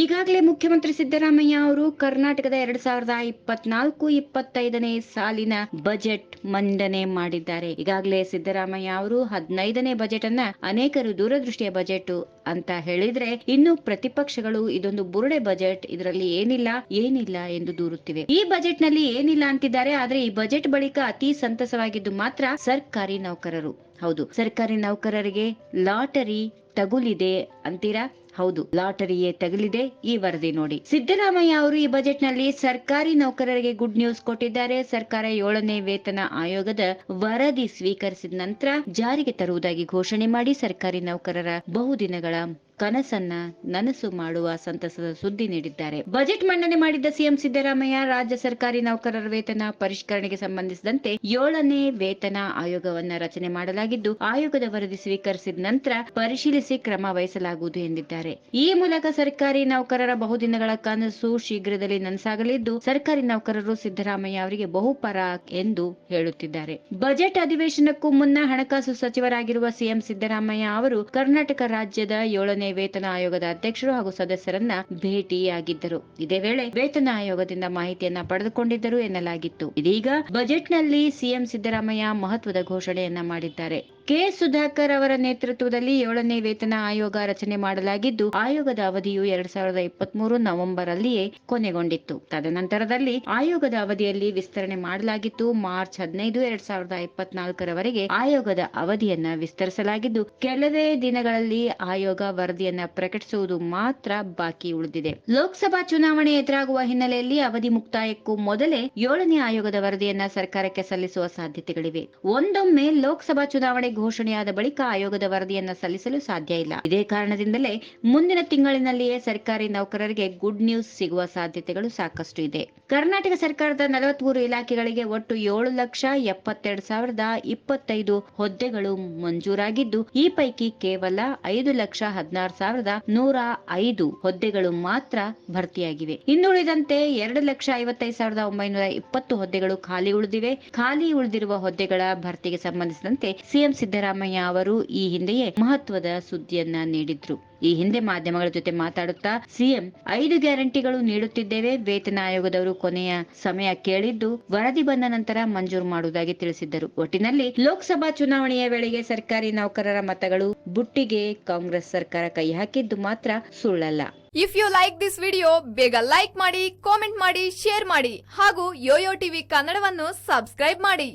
ಈಗಾಗಲೇ ಮುಖ್ಯಮಂತ್ರಿ ಸಿದ್ದರಾಮಯ್ಯ ಅವರು ಕರ್ನಾಟಕದ ಎರಡ್ ಸಾವಿರದ ಇಪ್ಪತ್ನಾಲ್ಕು ಇಪ್ಪತ್ತೈದನೇ ಸಾಲಿನ ಬಜೆಟ್ ಮಂಡನೆ ಮಾಡಿದ್ದಾರೆ. ಈಗಾಗಲೇ ಸಿದ್ದರಾಮಯ್ಯ ಅವರು ಹದಿನೈದನೇ ಬಜೆಟ್ ಅನ್ನ ಅನೇಕರು ದೂರದೃಷ್ಟಿಯ ಬಜೆಟ್ ಅಂತ ಹೇಳಿದ್ರೆ ಇನ್ನು ಪ್ರತಿಪಕ್ಷಗಳು ಇದೊಂದು ಬುರುಡೆ ಬಜೆಟ್, ಇದರಲ್ಲಿ ಏನಿಲ್ಲ ಏನಿಲ್ಲ ಎಂದು ದೂರುತ್ತಿವೆ. ಈ ಬಜೆಟ್ನಲ್ಲಿ ಏನಿಲ್ಲ ಅಂತಿದ್ದಾರೆ, ಆದ್ರೆ ಈ ಬಜೆಟ್ ಬಳಿಕ ಅತಿ ಸಂತಸವಾಗಿದ್ದು ಮಾತ್ರ ಸರ್ಕಾರಿ ನೌಕರರು. ಹೌದು, ಸರ್ಕಾರಿ ನೌಕರರಿಗೆ ಲಾಟರಿ ತಗುಲಿದೆ ಅಂತೀರಾ? ಹೌದು, ಲಾಟರಿಯೇ ತಗಲಿದೆ ಈ ವರದಿ ನೋಡಿ. ಸಿದ್ದರಾಮಯ್ಯ ಅವರು ಈ ಬಜೆಟ್ನಲ್ಲಿ ಸರ್ಕಾರಿ ನೌಕರರಿಗೆ ಗುಡ್ ನ್ಯೂಸ್ ಕೊಟ್ಟಿದ್ದಾರೆ. ಸರ್ಕಾರ ಏಳನೇ ವೇತನ ಆಯೋಗದ ವರದಿ ಸ್ವೀಕರಿಸಿದ ನಂತರ ಜಾರಿಗೆ ತರುವುದಾಗಿ ಘೋಷಣೆ ಮಾಡಿ ಸರ್ಕಾರಿ ನೌಕರರ ಬಹುದಿನಗಳ ಕನಸನ್ನ ನನಸು ಮಾಡುವ ಸಂತಸದ ಸುದ್ದಿ ನೀಡಿದ್ದಾರೆ. ಬಜೆಟ್ ಮಂಡನೆ ಮಾಡಿದ್ದ ಸಿಎಂ ಸಿದ್ದರಾಮಯ್ಯ ರಾಜ್ಯ ಸರ್ಕಾರಿ ನೌಕರರ ವೇತನ ಪರಿಷ್ಕರಣೆಗೆ ಸಂಬಂಧಿಸಿದಂತೆ ಏಳನೇ ವೇತನ ಆಯೋಗವನ್ನ ರಚನೆ ಮಾಡಲಾಗಿದ್ದು, ಆಯೋಗದ ವರದಿ ಸ್ವೀಕರಿಸಿದ ನಂತರ ಪರಿಶೀಲಿಸಿ ಕ್ರಮ ವಹಿಸಲಾಗುವುದು ಎಂದಿದ್ದಾರೆ. ಈ ಮೂಲಕ ಸರ್ಕಾರಿ ನೌಕರರ ಬಹುದಿನಗಳ ಕನಸು ಶೀಘ್ರದಲ್ಲಿ ನನಸಾಗಲಿದ್ದು, ಸರ್ಕಾರಿ ನೌಕರರು ಸಿದ್ದರಾಮಯ್ಯ ಅವರಿಗೆ ಬಹುಪರ ಎಂದು ಹೇಳುತ್ತಿದ್ದಾರೆ. ಬಜೆಟ್ ಅಧಿವೇಶನಕ್ಕೂ ಮುನ್ನ ಹಣಕಾಸು ಸಚಿವರಾಗಿರುವ ಸಿಎಂ ಸಿದ್ದರಾಮಯ್ಯ ಅವರು ಕರ್ನಾಟಕ ರಾಜ್ಯದ ಏಳನೇ ವೇತನ ಆಯೋಗದ ಅಧ್ಯಕ್ಷರು ಹಾಗೂ ಸದಸ್ಯರನ್ನ ಭೇಟಿಯಾಗಿದ್ದರು. ಇದೇ ವೇಳೆ ವೇತನ ಆಯೋಗದಿಂದ ಮಾಹಿತಿಯನ್ನ ಪಡೆದುಕೊಂಡಿದ್ದರು ಎನ್ನಲಾಗಿತ್ತು. ಇದೀಗ ಬಜೆಟ್ನಲ್ಲಿ ಸಿಎಂ ಸಿದ್ದರಾಮಯ್ಯ ಮಹತ್ವದ ಘೋಷಣೆಯನ್ನ ಮಾಡಿದ್ದಾರೆ. ಕೆ. ಸುಧಾಕರ್ ಅವರ ನೇತೃತ್ವದಲ್ಲಿ ಏಳನೇ ವೇತನ ಆಯೋಗ ರಚನೆ ಮಾಡಲಾಗಿದ್ದು, ಆಯೋಗದ ಅವಧಿಯು ಎರಡ್ ಸಾವಿರದ ಇಪ್ಪತ್ತ್ ಮೂರು ನವೆಂಬರ್ ಅಲ್ಲಿಯೇ ಕೊನೆಗೊಂಡಿತ್ತು. ತದನಂತರದಲ್ಲಿ ಆಯೋಗದ ಅವಧಿಯಲ್ಲಿ ವಿಸ್ತರಣೆ ಮಾಡಲಾಗಿತ್ತು. ಮಾರ್ಚ್ ಹದಿನೈದು, ಎರಡ್ ಸಾವಿರದ ಇಪ್ಪತ್ನಾಲ್ಕರವರೆಗೆ ಆಯೋಗದ ಅವಧಿಯನ್ನ ವಿಸ್ತರಿಸಲಾಗಿದ್ದು, ಕೆಲವೇ ದಿನಗಳಲ್ಲಿ ಆಯೋಗ ವರದಿಯನ್ನ ಪ್ರಕಟಿಸುವುದು ಮಾತ್ರ ಬಾಕಿ ಉಳಿದಿದೆ. ಲೋಕಸಭಾ ಚುನಾವಣೆ ಎದುರಾಗುವ ಹಿನ್ನೆಲೆಯಲ್ಲಿ ಅವಧಿ ಮುಕ್ತಾಯಕ್ಕೂ ಮೊದಲೇ ಏಳನೇ ಆಯೋಗದ ವರದಿಯನ್ನ ಸರ್ಕಾರಕ್ಕೆ ಸಲ್ಲಿಸುವ ಸಾಧ್ಯತೆಗಳಿವೆ. ಒಂದೊಮ್ಮೆ ಲೋಕಸಭಾ ಚುನಾವಣೆ ಘೋಷಣೆಯಾದ ಬಳಿಕ ಆಯೋಗದ ವರದಿಯನ್ನ ಸಲ್ಲಿಸಲು ಸಾಧ್ಯ ಇಲ್ಲ. ಇದೇ ಕಾರಣದಿಂದಲೇ ಮುಂದಿನ ತಿಂಗಳಿನಲ್ಲಿಯೇ ಸರ್ಕಾರಿ ನೌಕರರಿಗೆ ಗುಡ್ ನ್ಯೂಸ್ ಸಿಗುವ ಸಾಧ್ಯತೆಗಳು ಸಾಕಷ್ಟು ಇದೆ. ಕರ್ನಾಟಕ ಸರ್ಕಾರದ ನಲವತ್ಮೂರು ಇಲಾಖೆಗಳಿಗೆ ಒಟ್ಟು ಏಳು ಲಕ್ಷ ಎಪ್ಪತ್ತೆರಡು ಸಾವಿರದ ಇಪ್ಪತ್ತೈದು ಹುದ್ದೆಗಳು ಮಂಜೂರಾಗಿದ್ದು, ಈ ಪೈಕಿ ಕೇವಲ ಐದು ಲಕ್ಷ ಹದಿನಾರು ಸಾವಿರದ ನೂರ ಐದು ಹುದ್ದೆಗಳು ಮಾತ್ರ ಭರ್ತಿಯಾಗಿವೆ. ಇನ್ನುಳಿದಂತೆ ಎರಡು ಲಕ್ಷ ಐವತ್ತೈದು ಸಾವಿರದ ಒಂಬೈನೂರ ಇಪ್ಪತ್ತು ಹುದ್ದೆಗಳು ಖಾಲಿ ಉಳಿದಿವೆ. ಖಾಲಿ ಉಳಿದಿರುವ ಹುದ್ದೆಗಳ ಭರ್ತಿಗೆ ಸಂಬಂಧಿಸಿದಂತೆ ಸಿಎಂ ಸಿದ್ದರಾಮಯ್ಯ ಅವರು ಈ ಹಿಂದೆಯೇ ಮಹತ್ವದ ಸುದ್ದಿಯನ್ನ ನೀಡಿದ್ರು. ಈ ಹಿಂದೆ ಮಾಧ್ಯಮಗಳ ಜೊತೆ ಮಾತಾಡುತ್ತಾ ಸಿಎಂ ಐದು ಗ್ಯಾರಂಟಿಗಳು ನೀಡುತ್ತಿದ್ದೇವೆ, ವೇತನ ಆಯೋಗದವರು ಕೊನೆಯ ಸಮಯ ಕೇಳಿದ್ದು ವರದಿ ಬಂದ ನಂತರ ಮಂಜೂರು ಮಾಡುವುದಾಗಿ ತಿಳಿಸಿದ್ದರು. ಒಟ್ಟಿನಲ್ಲಿ ಲೋಕಸಭಾ ಚುನಾವಣೆಯ ವೇಳೆಗೆ ಸರ್ಕಾರಿ ನೌಕರರ ಮತಗಳು ಬುಟ್ಟಿಗೆ ಕಾಂಗ್ರೆಸ್ ಸರ್ಕಾರ ಕೈ ಹಾಕಿದ್ದು ಮಾತ್ರ ಸುಳ್ಳಲ್ಲ. If you like this video ಬೇಗ ಲೈಕ್ ಮಾಡಿ ಕಾಮೆಂಟ್ ಮಾಡಿ ಶೇರ್ ಮಾಡಿ ಹಾಗೂ ಯೋಯೋ ಟಿವಿ ಕನ್ನಡವನ್ನು ಸಬ್ಸ್ಕ್ರೈಬ್ ಮಾಡಿ.